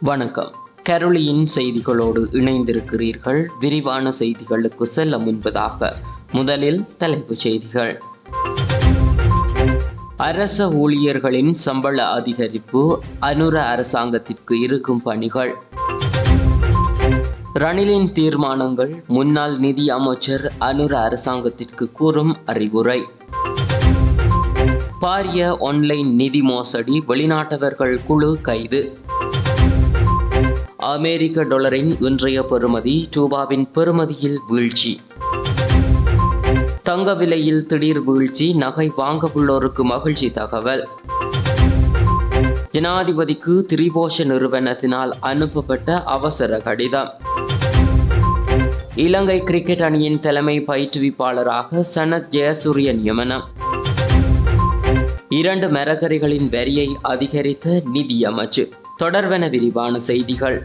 வணக்கம். கரோலியின் செய்திகளோடு இணைந்திருக்கிறீர்கள் விரிவான செய்திகளுக்கு செல்ல முன்பதாக முதலில் தலைப்புச் செய்திகள். அரச ஊழியர்களின் சம்பள அதிகரிப்பு அனுர அரசாங்கத்திற்கு இருக்கும் பணிகள். ரணிலின் தீர்மானங்கள் முன்னாள் நிதி அமைச்சர் அனுர அரசாங்கத்திற்கு கூறும் அறிவுரை. பாரிய ஆன்லைன் நிதி மோசடி வெளிநாட்டவர்கள் குழு கைது. அமெரிக்க டாலரின் இன்றைய பெறுமதி ரூபாவின் பெறுமதியில் வீழ்ச்சி. தங்க விலையில் திடீர் வீழ்ச்சி நகை வாங்க உள்ளோருக்கு மகிழ்ச்சி தகவல். ஜனாதிபதிக்கு திரிபோஷ நிறுவனத்தினால் அனுப்பப்பட்ட அவசர கடிதம். இலங்கை கிரிக்கெட் அணியின் தலைமை பயிற்றுவிப்பாளராக சனத் ஜெயசூரிய நியமனம். இரண்டு மரகரிகளின் வரியை அதிகரித்த நிதியமைச்சு. தொடர்வன விரிவான செய்திகள்.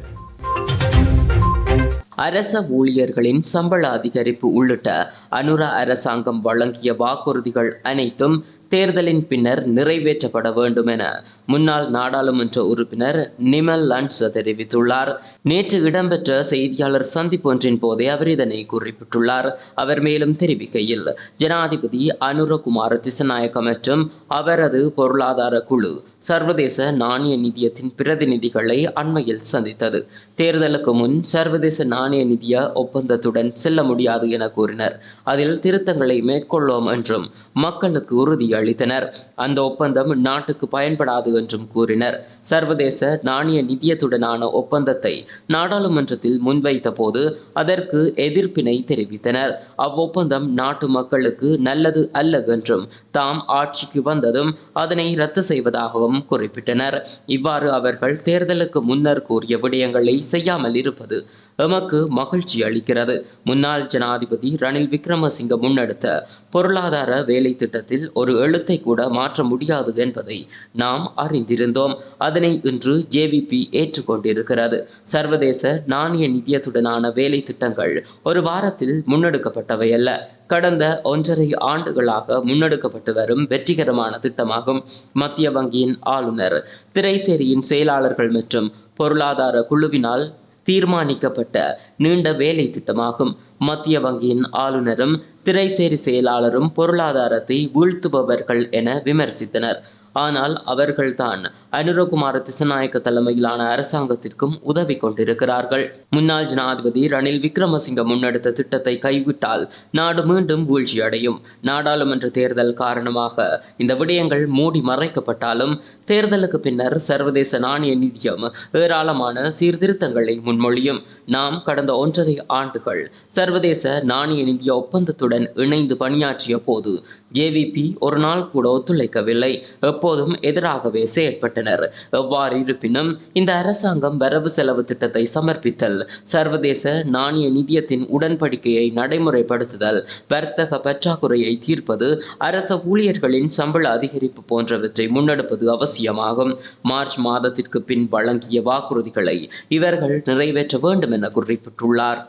அரச ஊழியர்களின் சம்பள அதிகரிப்பு உள்ளிட்ட அனுர அரசாங்கம் வழங்கிய வாக்குறுதிகள் அனைத்தும் தேர்தலின் பின்னர் நிறைவேற்றப்பட வேண்டும் என முன்னாள் நாடாளுமன்ற உறுப்பினர் நிமல் லன்ஸ் தெரிவித்துள்ளார். நேற்று இடம்பெற்ற செய்தியாளர் சந்திப்பு ஒன்றின் போதே அவர் இதனை குறிப்பிட்டுள்ளார். அவர் மேலும் தெரிவிக்கையில் ஜனாதிபதி அனுரகுமார் திசநாயக்க மற்றும் அவரது பொருளாதார குழு சர்வதேச நாணய நிதியத்தின் பிரதிநிதிகளை அண்மையில் சந்தித்தது. தேர்தலுக்கு முன் சர்வதேச நாணய நிதிய ஒப்பந்தத்துடன் செல்ல முடியாது என கூறினர். அதில் திருத்தங்களை மேற்கொள்ளோம் என்றும் மக்களுக்கு உறுதியளித்தார். அளித்தனர். அந்த ஒப்பந்தம் நாட்டுக்கு பயன்படாது என்றும் கூறினர். சர்வதேச நாணய நிதியத்துடனான ஒப்பந்தத்தை நாடாளுமன்றத்தில் முன்வைத்த போது அதற்கு எதிர்ப்பினை தெரிவித்தனர். அவ்வொப்பந்தம் நாட்டு மக்களுக்கு நல்லது அல்ல என்றும் தாம் ஆட்சிக்கு வந்ததும் அதனை ரத்து செய்வதாகவும் குறிப்பிட்டனர். இவ்வாறு அவர்கள் தேர்தலுக்கு முன்னர் கூறிய விடயங்களை செய்யாமல் இருப்பது எமக்கு மகிழ்ச்சி அளிக்கிறது. முன்னாள் ஜனாதிபதி ரணில் விக்ரமசிங்க முன்னெடுத்த பொருளாதார வேலை திட்டத்தில் ஒரு எழுத்தை கூட மாற்ற முடியாது என்பதை நாம் அறிந்திருந்தோம். அதனை இன்று ஜேவிபி ஏற்றுக்கொண்டிருக்கிறது. சர்வதேச நாணய நிதியத்துடனான வேலை திட்டங்கள் ஒரு வாரத்தில் முன்னெடுக்கப்பட்டவை அல்ல. கடந்த ஒன்றரை ஆண்டுகளாக முன்னெடுக்கப்பட்டு வரும் வெற்றிகரமான திட்டமாகும். மத்திய வங்கியின் ஆளுநர் திரைசேரியின் செயலாளர்கள் மற்றும் பொருளாதார குழுவினால் தீர்மானிக்கப்பட்ட நீண்ட வேலை திட்டமாகும். மத்திய வங்கியின் ஆளுநரும் திரைசேரி செயலாளரும் பொருளாதாரத்தை வீழ்த்துபவர்கள் என விமர்சித்தனர். ஆனால் அவர்கள்தான் அனுரகுமார திசநாயக்க தலைமையிலான அரசாங்கத்திற்கும் உதவி கொண்டிருக்கிறார்கள். முன்னாள் ஜனாதிபதி ரணில் விக்ரமசிங்க முன்னெடுத்த திட்டத்தை கைவிட்டால் நாடு மீண்டும் வீழ்ச்சியடையும். நாடாளுமன்ற தேர்தல் காரணமாக இந்த விடயங்கள் மூடி மறைக்கப்பட்டாலும் தேர்தலுக்கு பின்னர் சர்வதேச நாணய நிதியம் ஏராளமான சீர்திருத்தங்களை முன்மொழியும். நாம் கடந்த ஒன்றரை ஆண்டுகள் சர்வதேச நாணய நிதிய ஒப்பந்தத்துடன் இணைந்து பணியாற்றிய போது ஏவிபி ஒரு நாள் கூட ஒத்துழைக்கவில்லை. எப்போதும் எதிராகவே செயற்பட்டனர் எவ்வாறு இருப்பினும் இந்த அரசாங்கம் வரவு செலவு திட்டத்தை சமர்ப்பித்தல் சர்வதேச நாணய நிதியத்தின் உடன்படிக்கையை நடைமுறைப்படுத்துதல் வர்த்தக பற்றாக்குறையை தீர்ப்பது அரச ஊழியர்களின் சம்பள அதிகரிப்பு போன்றவற்றை முன்னெடுப்பது அவசியமாகும். மார்ச் மாதத்திற்கு பின் வழங்கிய வாக்குறுதிகளை இவர்கள் நிறைவேற்ற வேண்டும் என குறிப்பிட்டுள்ளார்.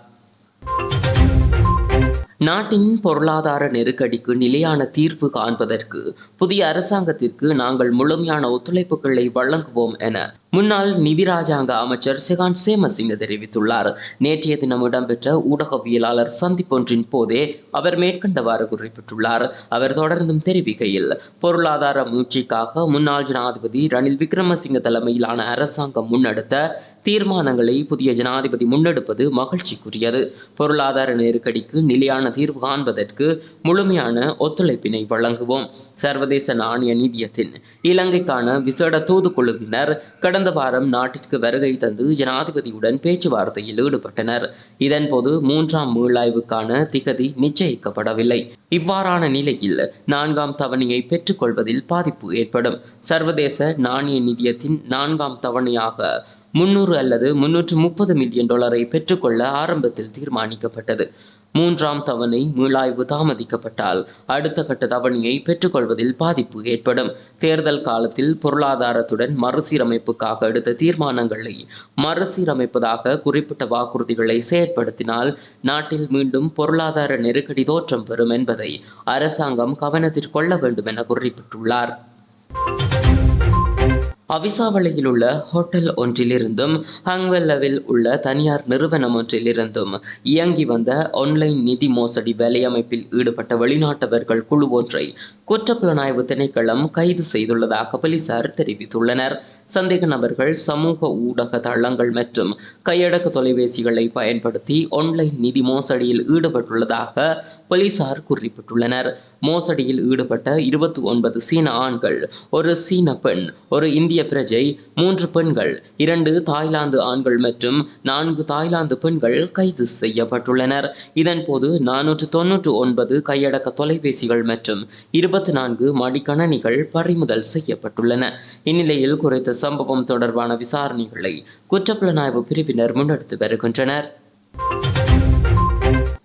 நாட்டின் பொருளாதார நெருக்கடிக்கு நிலையான தீர்வு காண்பதற்கு புதிய அரசாங்கத்திற்கு நாங்கள் முழுமையான ஒத்துழைப்புகளை வழங்குவோம் என முன்னாள் நிதி ராஜாங்க அமைச்சர் செகான் சேமசிங்க தெரிவித்துள்ளார். நேற்றைய தினம் இடம்பெற்ற ஊடகவியலாளர் சந்திப்பொன்றின் போதே அவர் மேற்கண்டவாறு குறிப்பிட்டுள்ளார். அவர் தொடர்ந்தும் தெரிவிக்கையில் பொருளாதார முயற்சிக்காக முன்னாள் ஜனாதிபதி ரணில் விக்ரமசிங்க தலைமையிலான அரசாங்கம் முன்னெடுத்த தீர்மானங்களை புதிய ஜனாதிபதி முன்னெடுப்பது மகிழ்ச்சிக்குரியது. பொருளாதார நெருக்கடிக்கு நிலையான தீர்வு காண்பதற்கு முழுமையான ஒத்துழைப்பினை வழங்குவோம். சர்வதேச நாணய நிதியத்தின் இலங்கைக்கான விசேட தூதுக்குழுவினர் கடந்த வாரம் நாட்டிற்கு வருகை தந்து ஜனாதிபதியுடன் பேச்சுவார்த்தையில் ஈடுபட்டனர். இதன்போது மூன்றாம் மீளாய்வுக்கான திகதி நிச்சயிக்கப்படவில்லை. இவ்வாறான நிலையில் நான்காம் தவணையை பெற்றுக்கொள்வதில் பாதிப்பு ஏற்படும். சர்வதேச நாணய நிதியத்தின் நான்காம் தவணையாக முன்னூறு அல்லது முன்னூற்று முப்பது மில்லியன் டாலரை பெற்றுக்கொள்ள ஆரம்பத்தில் தீர்மானிக்கப்பட்டது. மூன்றாம் தவணை மீளாய்வு தாமதிக்கப்பட்டால் அடுத்த கட்ட தவணையை பெற்றுக்கொள்வதில் பாதிப்பு ஏற்படும். தேர்தல் காலத்தில் பொருளாதாரத்துடன் மறுசீரமைப்புக்காக எடுத்த தீர்மானங்களை மறுசீரமைப்பதாக குறிப்பிட்ட வாக்குறுதிகளை செயற்படுத்தினால் நாட்டில் மீண்டும் பொருளாதார நெருக்கடி தோற்றம் பெறும் என்பதை அரசாங்கம் கவனத்தில் கொள்ள வேண்டும் என குறிப்பிட்டுள்ளார். அவிசாவளியில் உள்ள ஹோட்டல் ஒன்றிலிருந்தும் ஹங்வெல்லவில் உள்ள தனியார் நிறுவனம் ஒன்றிலிருந்தும் இயங்கி வந்த ஆன்லைன் நிதி மோசடி வேலையமைப்பில் ஈடுபட்ட வெளிநாட்டவர்கள் குழு ஒன்றை குற்றப்புலனாய்வு திணைக்களம் கைது செய்துள்ளதாக போலீசார் தெரிவித்துள்ளனர். சந்தேக நபர்கள் சமூக ஊடக தளங்கள் மற்றும் கையடக்க தொலைபேசிகளை பயன்படுத்தி ஆன்லைன் நிதி மோசடியில் ஈடுபட்டுள்ளதாக போலீசார் குறிப்பிட்டுள்ளனர். மோசடியில் ஈடுபட்ட இருபத்தி ஒன்பது சீன ஆண்கள் ஒரு சீன பெண் ஒரு இந்திய பிரஜை மூன்று பெண்கள் இரண்டு தாய்லாந்து ஆண்கள் மற்றும் நான்கு தாய்லாந்து பெண்கள் கைது செய்யப்பட்டுள்ளனர். இதன்போது நானூற்று தொன்னூற்று ஒன்பது கையடக்க தொலைபேசிகள் மற்றும் இருபத்தி நான்கு மடிக்கணனிகள் பறிமுதல் செய்யப்பட்டுள்ளன. இந்நிலையில் குறித்த சம்பவம் தொடர்பான விசாரணைகளை குற்றப்புலனாய்வு பிரிவினர் முன்னெடுத்து வருகின்றனர்.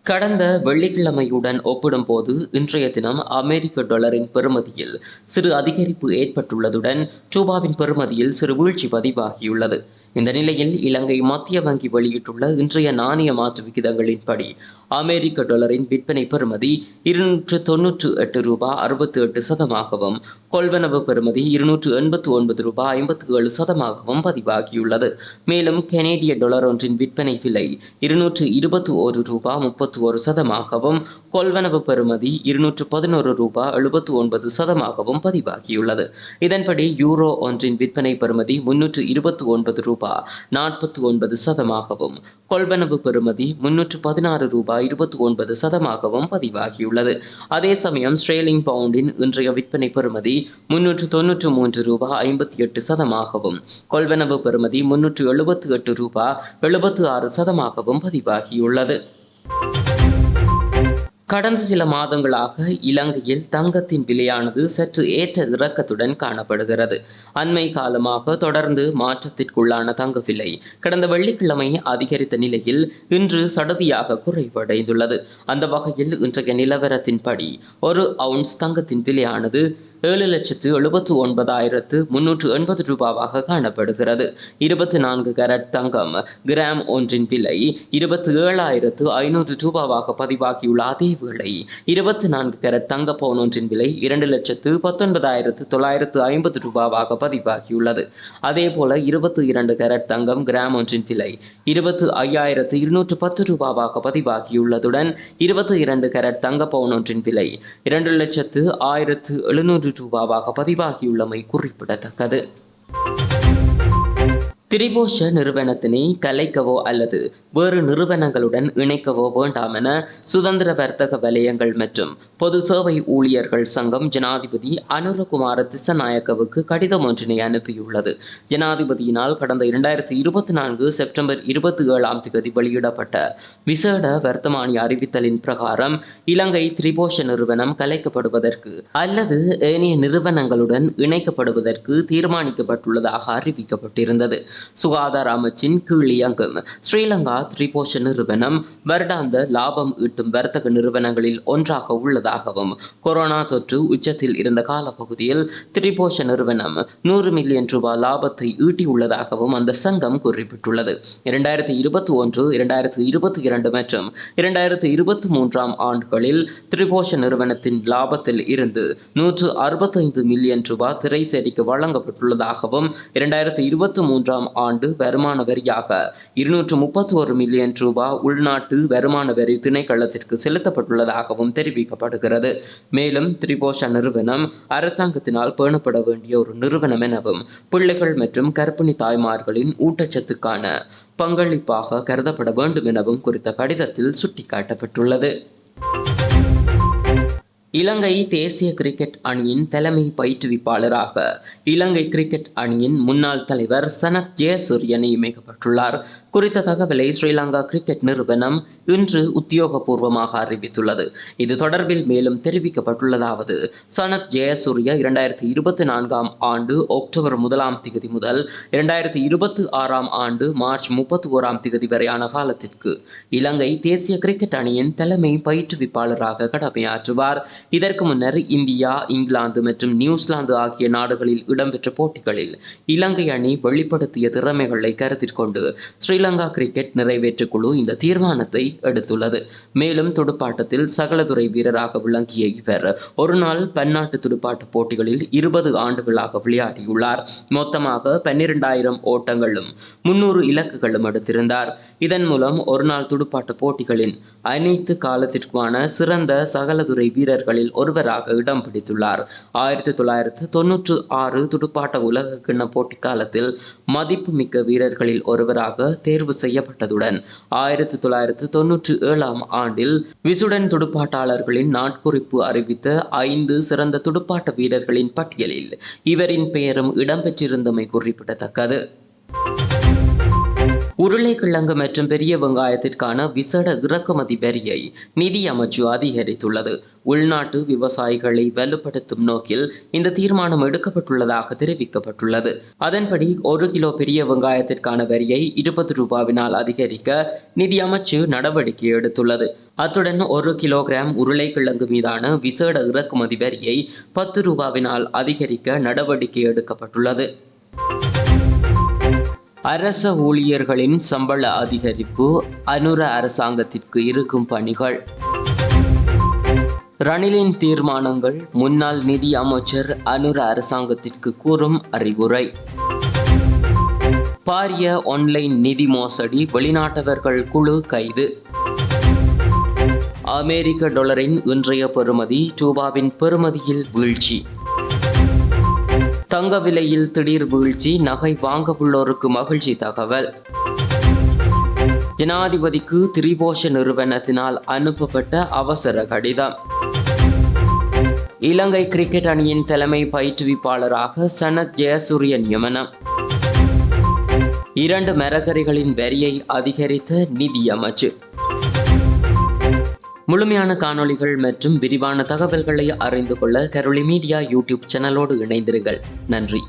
கடந்த வெள்ளிக்கிழமையுடன் ஒப்பிடும்போது இன்றைய தினம் அமெரிக்க டாலரின் பெறுமதியில் சிறு அதிகரிப்பு ஏற்பட்டுள்ளதுடன் ரூபாவின் பெறுமதியில் சிறு வீழ்ச்சி பதிவாகியுள்ளது. இந்த நிலையில் இலங்கை மத்திய வங்கி வெளியிட்டுள்ள இன்றைய நாணய மாற்று விகிதங்களின்படி அமெரிக்க டாலரின் விற்பனை பெறுமதி இருநூற்று தொன்னூற்று எட்டு ரூபாய் அறுபத்தி எட்டு சதமாகவும் கொள்வனவு பெறுமதி இருநூற்று எண்பத்து ஒன்பது ரூபாய் ஐம்பத்தி ஏழு சதமாகவும் பதிவாகியுள்ளது. மேலும் கனேடிய டாலர் ஒன்றின் விற்பனை விலை இருநூற்று இருபத்தி ஒரு ரூபாய் முப்பத்தி ஒரு சதமாகவும் கொள்வனவு பெறுமதி இருநூற்று பதினோரு ரூபாய் எழுபத்து ஒன்பது சதமாகவும் பதிவாகியுள்ளது. இதன்படி யூரோ ஒன்றின் விற்பனை பெறுமதி முன்னூற்று இருபத்தி ஒன்பது ரூபாய் ரூபாய் நாற்பத்தி ஒன்பது சதமாகவும். கொள்வனவு பெறுமதி முன்னூற்று பதினாறு ரூபாய் இருபத்தி ஒன்பது சதமாகவும் பதிவாகியுள்ளது. அதே சமயம் ஸ்ட்ரேலிங் பவுண்டின் இன்றைய விற்பனை பெறுமதி முன்னூற்று தொன்னூற்று மூன்று ரூபாய் ஐம்பத்தி எட்டு சதமாகவும். கொள்வனவு பெறுமதி முன்னூற்று எழுபத்து எட்டு ரூபாய் எழுபத்து ஆறு சதமாகவும் பதிவாகியுள்ளது. கடந்த சில மாதங்களாக இலங்கையில் தங்கத்தின் விலையானது சற்று ஏற்ற இறக்கத்துடன் காணப்படுகிறது. அண்மை காலமாக தொடர்ந்து மாற்றத்திற்குள்ளான தங்க விலை கடந்த வெள்ளிக்கிழமை அதிகரித்த நிலையில் இன்று சடதியாக குறைவடைந்துள்ளது. அந்த வகையில் இன்றைய நிலவரத்தின்படி ஒரு அவுன்ஸ் தங்கத்தின் விலையானது ஏழு லட்சத்து எழுபத்து ஒன்பதாயிரத்து முன்னூற்று எண்பது ரூபாவாக காணப்படுகிறது. இருபத்தி நான்கு கரட் தங்கம் கிராம் ஒன்றின் விலை இருபத்தி ஏழாயிரத்து ஐநூறு ரூபாவாக பதிவாகியுள்ள அதே வேளை இருபத்தி நான்கு கரட் தங்க பவுன் ஒன்றின் விலை இரண்டு லட்சத்து பத்தொன்பதாயிரத்து தொள்ளாயிரத்து ஐம்பது ரூபாவாக பதிவாகியுள்ளது. அதே போல இருபத்தி இரண்டு கரட் தங்கம் கிராம் ஒன்றின் விலை இருபத்து ஐயாயிரத்து இருநூற்று பத்து ரூபாவாக பதிவாகியுள்ளதுடன் இருபத்தி இரண்டு கரட் தங்க பவுன் ஒன்றின் விலை இரண்டு லட்சத்து ஆயிரத்து எழுநூறு ரூபாவாக பதிவாகியுள்ளமை குறிப்பிடத்தக்கது. திரிபோஷ நிறுவனத்தினை கலைக்கவோ அல்லது வேறு நிறுவனங்களுடன் இணைக்கவோ வேண்டாம் என சுதந்திர வர்த்தக வலயங்கள் மற்றும் பொது சேவை ஊழியர்கள் சங்கம் ஜனாதிபதி அனுரகுமார திசநாயக்கவுக்கு கடிதம் ஒன்றினை அனுப்பியுள்ளது. ஜனாதிபதியினால் கடந்த இரண்டாயிரத்தி இருபத்தி நான்கு செப்டம்பர் இருபத்தி ஏழாம் தேதி வெளியிடப்பட்ட விசேட வர்த்தமானி அறிவித்தலின் பிரகாரம் இலங்கை திரிபோஷ நிறுவனம் கலைக்கப்படுவதற்கு அல்லது ஏனைய நிறுவனங்களுடன் இணைக்கப்படுவதற்கு தீர்மானிக்கப்பட்டுள்ளதாக அறிவிக்கப்பட்டிருந்தது. சுகாதார அமைச்சின் கீழ் இயங்கும். ஸ்ரீலங்கா திரிபோஷ நிறுவனம் வருடாந்த லாபம் ஈட்டும் வர்த்தக நிறுவனங்களில் ஒன்றாக உள்ளதாகவும் கொரோனா தொற்று உச்சத்தில் இருந்த காலப்பகுதியில் திரிபோஷ நிறுவனம் நூறு மில்லியன் ரூபாய் லாபத்தை ஈட்டியுள்ளதாகவும் அந்த சங்கம் குறிப்பிட்டுள்ளது. இரண்டாயிரத்தி இருபத்தி ஒன்று இரண்டாயிரத்தி இருபத்தி இரண்டு மற்றும் இரண்டாயிரத்தி இருபத்தி மூன்றாம் ஆண்டுகளில் திரிபோஷ நிறுவனத்தின் லாபத்தில் இருந்து நூற்று அறுபத்தைந்து மில்லியன் ரூபாய் திரைசேரிக்கு வழங்கப்பட்டுள்ளதாகவும் இரண்டாயிரத்தி இருபத்தி மூன்றாம் ஆண்டு வருமான வரியாக இருநூற்று முப்பத்தி ஒரு மில்லியன் ரூபாய் உள்நாட்டு வருமான வரி திணைக்களத்திற்கு செலுத்தப்பட்டுள்ளதாகவும் தெரிவிக்கப்படுகிறது. மேலும் திரிபோஷா நிறுவனம் அரசாங்கத்தினால் பேணப்பட வேண்டிய ஒரு நிறுவனம் எனவும் பிள்ளைகள் மற்றும் கர்ப்பிணி தாய்மார்களின் ஊட்டச்சத்துக்கான பங்களிப்பாக கருதப்பட வேண்டும் எனவும் குறித்த கடிதத்தில் சுட்டிக்காட்டப்பட்டுள்ளது. இலங்கை தேசிய கிரிக்கெட் அணியின் தலைமை பயிற்றுவிப்பாளராக இலங்கை கிரிக்கெட் அணியின் முன்னாள் தலைவர் சனத் ஜெயசூரிய நியமிக்கப்பட்டுள்ளார். குறித்த தகவலை ஸ்ரீலங்கா கிரிக்கெட் நிறுவனம் இன்று உத்தியோகபூர்வமாக அறிவித்துள்ளது. இது தொடர்பில் மேலும் தெரிவிக்கப்பட்டுள்ளதாவது சனத் ஜெயசூரிய இரண்டாயிரத்தி இருபத்தி நான்காம் ஆண்டு அக்டோபர் முதலாம் திகதி முதல் இரண்டாயிரத்தி இருபத்தி ஆறாம் ஆண்டு மார்ச் முப்பத்தி ஓராம் திகதி வரையான காலத்திற்கு இலங்கை தேசிய கிரிக்கெட் அணியின் தலைமை பயிற்றுவிப்பாளராக கடமையாற்றுவார். இதற்கு முன்னர் இந்தியா இங்கிலாந்து மற்றும் நியூசிலாந்து ஆகிய நாடுகளில் இடம்பெற்ற போட்டிகளில் இலங்கை அணி வெளிப்படுத்திய திறமைகளை கருத்தில் கொண்டு ஸ்ரீலங்கா கிரிக்கெட் நிறைவேற்று குழு இந்த தீர்மானத்தை எடுத்துள்ளது. மேலும் துடுப்பாட்டத்தில் சகலதுறை வீரராக விளங்கிய இவர் ஒருநாள் பன்னாட்டு துடுப்பாட்ட போட்டிகளில் இருபது ஆண்டுகளாக விளையாடியுள்ளார். மொத்தமாக பன்னிரெண்டாயிரம் ஓட்டங்களும் முன்னூறு இலக்குகளும் எடுத்திருந்தார். இதன் மூலம் ஒருநாள் துடுப்பாட்ட போட்டிகளின் அனைத்து காலத்திற்குமான சிறந்த சகலதுறை வீரர்கள் வீரர்களில் ஒருவராக இடம் பிடித்துள்ளார். ஆயிரத்தி தொள்ளாயிரத்து தொன்னூற்று ஆறு துடுப்பாட்ட உலக கிண்ண போட்டி காலத்தில் மதிப்புமிக்க வீரர்களில் ஒருவராக தேர்வு செய்யப்பட்டதுடன் ஆயிரத்தி தொள்ளாயிரத்து தொன்னூற்றி ஏழாம் ஆண்டில் விசுடன் துடுப்பாட்டாளர்களின் நாட்குறிப்பு அறிவித்த ஐந்து சிறந்த துடுப்பாட்ட வீரர்களின் பட்டியலில் இவரின் பெயரும் இடம்பெற்றிருந்தமை குறிப்பிடத்தக்கது. உருளைக்கிழங்கு மற்றும் பெரிய வெங்காயத்திற்கான விசேட இறக்குமதி வரியை நிதி அமைச்சு அதிகரித்துள்ளது. உள்நாட்டு விவசாயிகளை வலுப்படுத்தும் நோக்கில் இந்த தீர்மானம் எடுக்கப்பட்டுள்ளதாக தெரிவிக்கப்பட்டுள்ளது. அதன்படி ஒரு கிலோ பெரிய வெங்காயத்திற்கான வரியை இருபது ரூபாவினால் அதிகரிக்க நிதி அமைச்சு நடவடிக்கை எடுத்துள்ளது. அத்துடன் ஒரு கிலோகிராம் உருளைக்கிழங்கு மீதான விசேட இறக்குமதி வரியை பத்து ரூபாவினால் அதிகரிக்க நடவடிக்கை எடுக்கப்பட்டுள்ளது. அரச ஊழியர்களின் சம்பள அதிகரிப்பு அனுர அரசாங்கத்திற்கு இருக்கும் பணிகள். ரணிலின் தீர்மானங்கள் முன்னாள் நிதி அமைச்சர் அனுர அரசாங்கத்திற்கு கூறும் அறிவுரை. பாரிய ஆன்லைன் நிதி மோசடி வெளிநாட்டவர்கள் குழு கைது. அமெரிக்க டாலரின் இன்றைய பெறுமதி ரூபாவின் பெறுமதியில் வீழ்ச்சி. தங்க விலையில் திடீர் வீழ்ச்சி நகை வாங்க உள்ளோருக்கு மகிழ்ச்சி தகவல். ஜனாதிபதிக்கு திரிபோஷ நிறுவனத்தினால் அனுப்பப்பட்ட அவசர கடிதம். இலங்கை கிரிக்கெட் அணியின் தலைமை பயிற்றுவிப்பாளராக சனத் ஜெயசூரிய நியமனம். இரண்டு மரக்கறிகளின் வரியை அதிகரித்த நிதியமைச்சு முழுமையான காணொளிகள் மற்றும் விரிவான தகவல்களை அறிந்து கொள்ள கரோலி மீடியா யூடியூப் சேனலோடு இணைந்திருங்கள். நன்றி.